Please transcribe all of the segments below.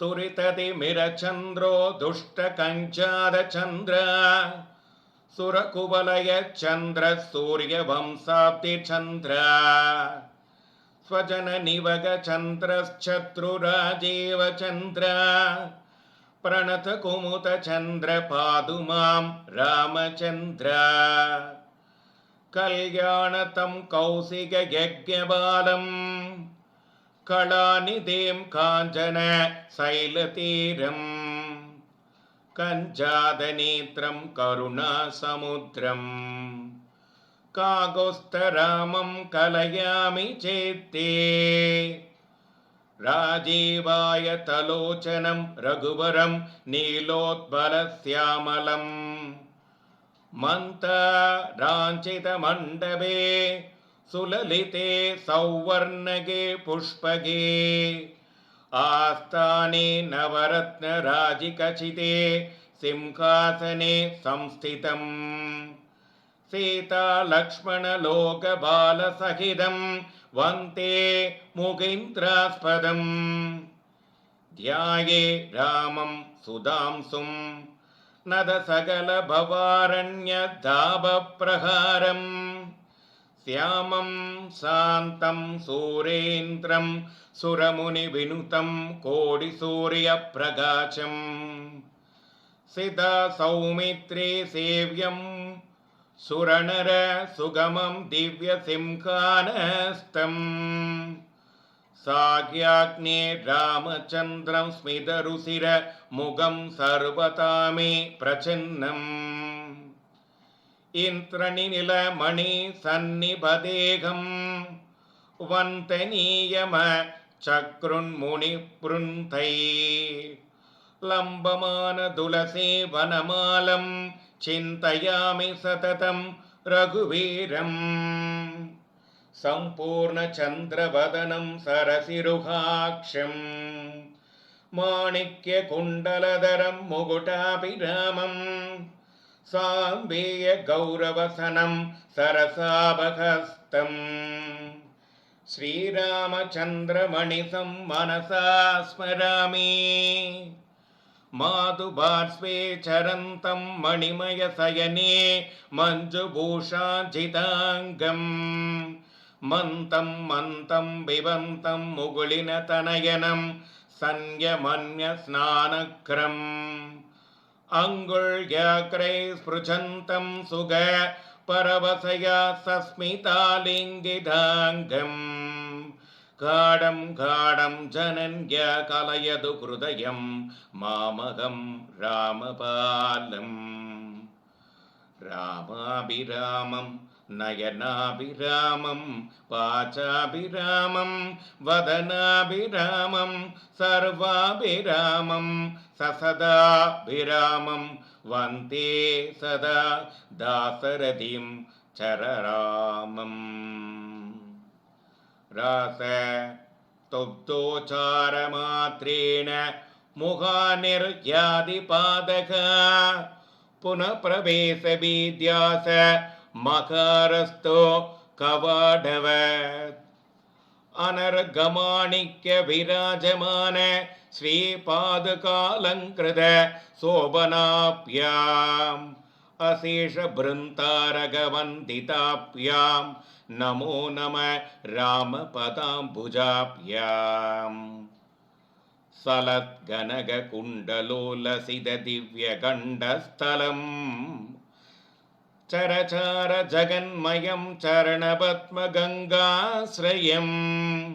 ತುರಿತತಿಮಿರಚಂದ್ರೋ ದುಷ್ಟಕಂಚಾದಚಂದ್ರ ಸುರಕುವಲಯ ಚಂದ್ರ ಸೂರ್ಯ ವಂಶಾಬ್ಧಿ ಚಂದ್ರ ಸ್ವಜನ ನಿವಗ ಚಂದ್ರಶ್ಚತ್ರುರಾಜೀವ ಚಂದ್ರ ಪ್ರಣತ ಕುಮುತ ಚಂದ್ರ ಪಾದು ಮಾಂ ರಾಮಚಂದ್ರ ಕಲ್ಯಾಣ ತಂ ಕೌಸಿಗ ಯಜ್ಞ ಬಾಲಂ कलानिधिं काञ्चन शैलतीरम्। कञ्जातनेत्रं करुणासमुद्रम्। कागोस्तरामं कलयामि चेत्ते। राजीवाय तलोचनं रघुवरं नीलोत्पलश्यामलम् मन्ताराञ्चितमण्डपे सुललिते सौवर्णगे पुष्पगे। आस्थाने नवरत्नराजिकचिते सिंहासने संस्थितम् सीतालक्ष्मणलोकबालसहितं वन्ते मुगीन्द्रास्पदम्। ध्याये रामं सुधांसुं नदसकलभवारण्यधाबप्रहारम् श्यामं शान्तं सूरेन्द्रं सुरमुनिविनुतं कोटिसूर्यप्रकाशम् सिता सौमित्रे सेव्यं सुरनर सुगमं दिव्यसिंहानस्तम् साज्ञाग्ने रामचन्द्रं स्मितरुचिरमुगं सर्वता मे प्रचिन्नम् इन्द्रनिलमणि सन्निपदेहं वन्तनीयम चक्रुन्मुनिपृन्थै लम्बमानतुलसी वनमालं चिन्तयामि सततं रघुवीरम् सम्पूर्णचन्द्रवदनं सरसिरुहाक्षम् माणिक्यकुण्डलधरं मुकुटाभिरामम् साम्बेयगौरवसनं सरसाभहस्तम् श्रीरामचन्द्रमणिसं मनसा स्मरामि मातुपार्श्वे चरन्तं मणिमयशयने मञ्जुभूषाजिताङ्गम् मन्तं मन्तं बिबन्तं मुकुलिनतनयनं संयमन्यस्नानक्रम् अङ्गुल्याग्रे स्पृशन्तं सुग परवशया सस्मितालिङ्गिदाङ्गम् गाढं गाढं जनन्य कलयतु हृदयं मामहं रामपालम् रामाभिरामं नयनाभिरामं वाचाभिरामं वदनाभिरामं सर्वाभिरामं ससदाभिरामं वन्दे सदा दासरथिं चररामम् रास तुब्दोचारमात्रेण मुखानिर्यादिपादक पुनः प्रवेशबीद्यास मकारस्तो कवाढवत् अनर्गमाणिक्यविराजमान श्रीपादकालङ्कृत शोभनाभ्याम् अशेषभृन्तारगवन्दिताभ्यां नमो नम रामपदाम्बुजाभ्याम् सलद्गनगकुण्डलोलसितदिव्यगण्डस्थलम् चरचार जगन्मयं चरणपद्मगङ्गाश्रयम्।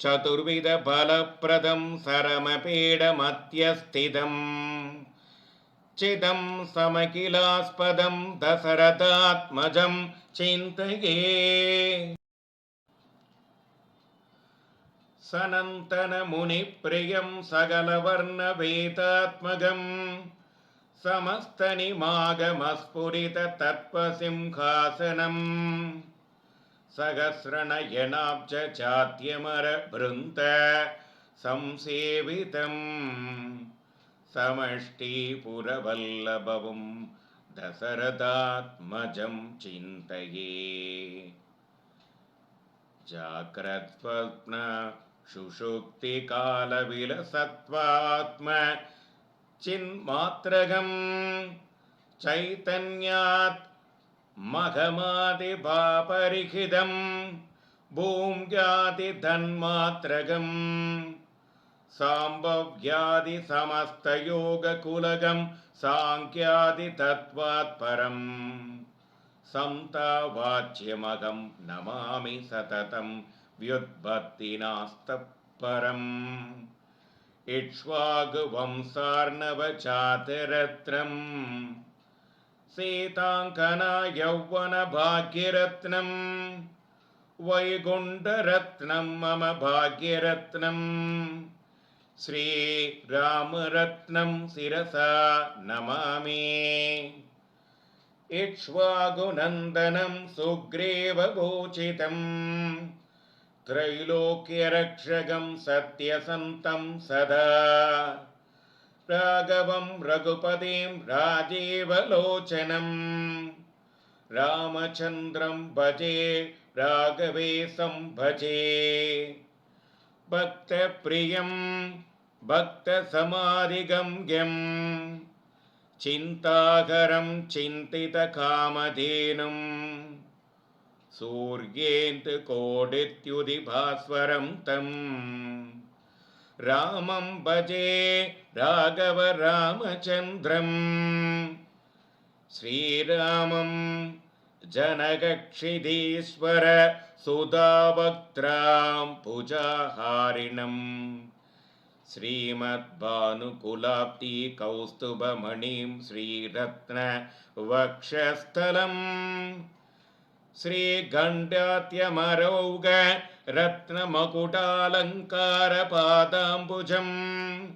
चतुर्विधफलप्रदं सरमपीडमत्यस्थितम्। चिदं समकिलास्पदं दशरथात्मजं चिन्तये। सनन्तनमुनिप्रियं सकलवर्णवेदात्मकम् समस्तनिमागमस्फुरिततत्त्वसिंहासनम् सहस्रणयनाब्जचात्यमरभृन्त संसेवितम् समष्टिपुरवल्लभवं दशरथात्मजं चिन्तये। जाग्रत्स्वप्न सुषुक्तिकालविलसत्वात्म चिन्मात्रगम् चैतन्यात् मघमादिपापरिहितं भूम्यादिधन्मात्रगम् साम्भव्यादिसमस्तयोगकुलगं साङ्ख्यादितत्त्वात्परम् संतावाच्यमगं नमामि सततं व्युत्पत्तिनास्तः परम् इक्ष्वाकुवंसार्णवचातिरत्नम् सीताङ्कना यौवनभाग्यरत्नम् वैकुण्ठरत्नं मम भाग्यरत्नम्। श्रीरामरत्नं शिरसा नमामि। इक्ष्वाकुनन्दनं सुग्रीवगोचितम् त्रैलोक्यरक्षकं सत्यसन्तं सदा। राघवं रघुपतिं राजीवलोचनम् रामचन्द्रं भजे राघवेशं भजे। भक्तप्रियं भक्तसमाधिगम्यं चिन्ताकरं चिन्तितकामधेनुम् सूर्येन्दुकोटित्युदिभास्वरं तं। रामं भजे राघव रामचन्द्रम्। श्रीरामं जनकक्षिधीश्वर सुधावक्त्रां पूजाहारिणम्। श्रीमद्भानुकुलाब्दी कौस्तुभमणिं श्रीरत्नवक्षस्थलम् श्रीगण्डात्यमरौग रत्नमकुटालङ्कारपादाम्बुजम्।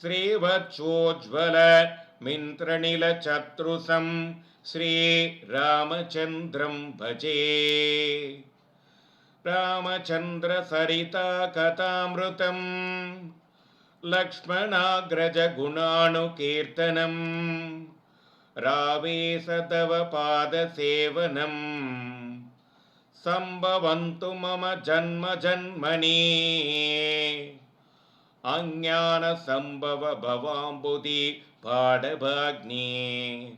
श्रीवत्सोज्ज्वल मिन्त्रनिलचतृसं श्रीरामचन्द्रं भजे। रामचन्द्रसरिताकथामृतं लक्ष्मणाग्रजगुणानुकीर्तनम् रावेश तव पादसेवनम् सम्भवन्तु मम जन्म जन्मनि अज्ञानसम्भव भवाम्बुधि पाडभाग्ने।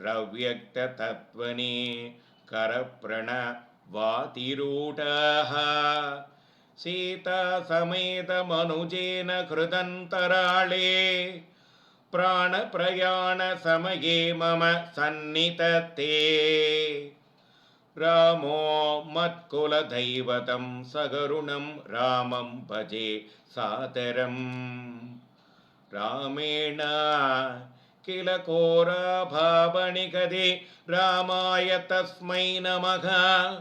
रव्यक्ततत्त्वनि करप्रणवातिरूढाः। सीतासमेतमनुजेन हृदन्तराळे प्राणप्रयाणसमये मम सन्नितते। रामो मत्कुलदैवतं सगरुणं रामं भजे सादरम् रामेण किल कोराभावनिगदे रामाय तस्मै नमः।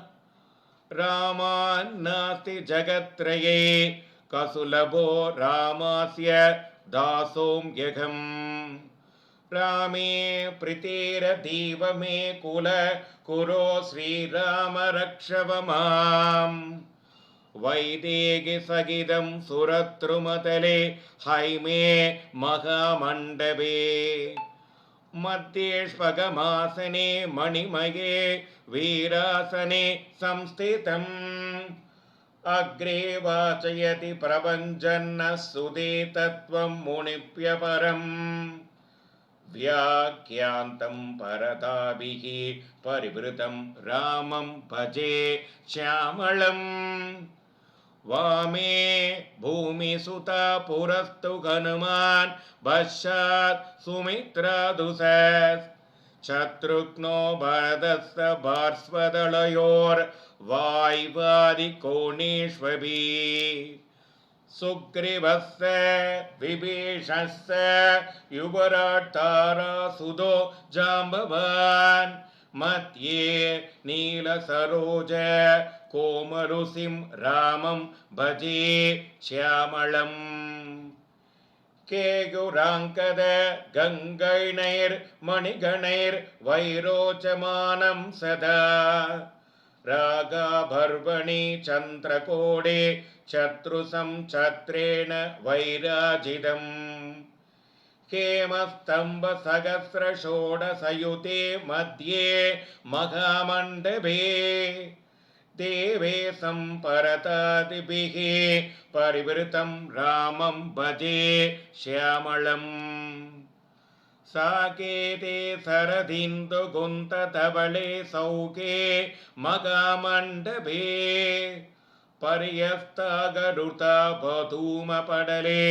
रामान्नास्ति जगत्त्रये कसुलभो रामास्य दासोऽम्यघम् रामे प्रीतिरतीव मे कुल कुरो श्रीराम रक्षव माम्। वैदेगिसहितं सुरतृमतले हैमे महामण्डपे। मध्येष्वगमासने मणिमये वीरासने संस्थितम् अग्रे वाचयति प्रपञ्चन्नः सुदे तत्त्वं मुनिप्यपरम् व्याख्यान्तं परताभिः परिवृतं रामं भजे श्यामळम् वामे भूमिसुता पुरस्तु हनुमान् पश्चात् सुमित्रादुसस् शत्रुघ्नो भरतस्य पार्श्वदलयोर्वाय्वादिकोणेष्वभि सुग्रीवस्य विभीषस्य युवराट्तारासुधो जाम्बवान्। मध्ये नीलसरोज कोमरुसिं रामं भजे श्यामळम् केयुराङ्कद गङ्गैणैर्मणिगणैर्वैरोचमानं सदा। रागाभर्वणि चन्द्रकोडे शत्रुसं छत्रेण वैराजितम्। हेमस्तम्भसहस्रषोडशयुते मध्ये महामण्डपे देवेशं परतादिभिः परिवृतं रामं भजे श्यामळम् साकेते सरदिन्दुगुन्तधवळे सौके मगामण्डभे पर्यस्तागरुता बधूमपडले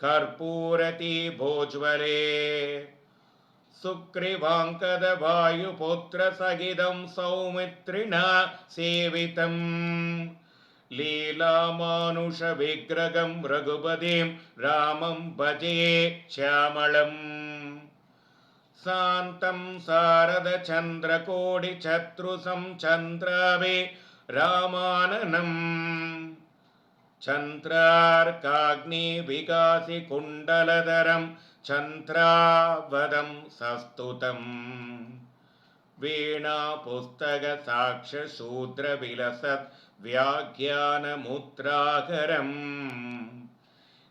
कर्पूरति भोज्वले सुग्रीवाङ्कदवायुपुत्रसहितं सौमित्रिणा सेवितम् लीलामानुषविग्रहं रघुपतिं रामं भजे श्यामळम् शान्तं शारदचन्द्रकोटिशत्रुसं चन्द्रावे रामाननम् चन्द्रार्काग्निविकासिकुण्डलधरं चन्द्रावदं सस्तुतम्। वीणापुस्तकसाक्षशूद्रविलसत् व्याख्यानमुद्राकरम्।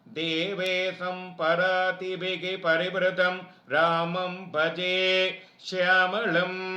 देवेशं परातिभिः परिवृतं रामं भजे श्यामळम्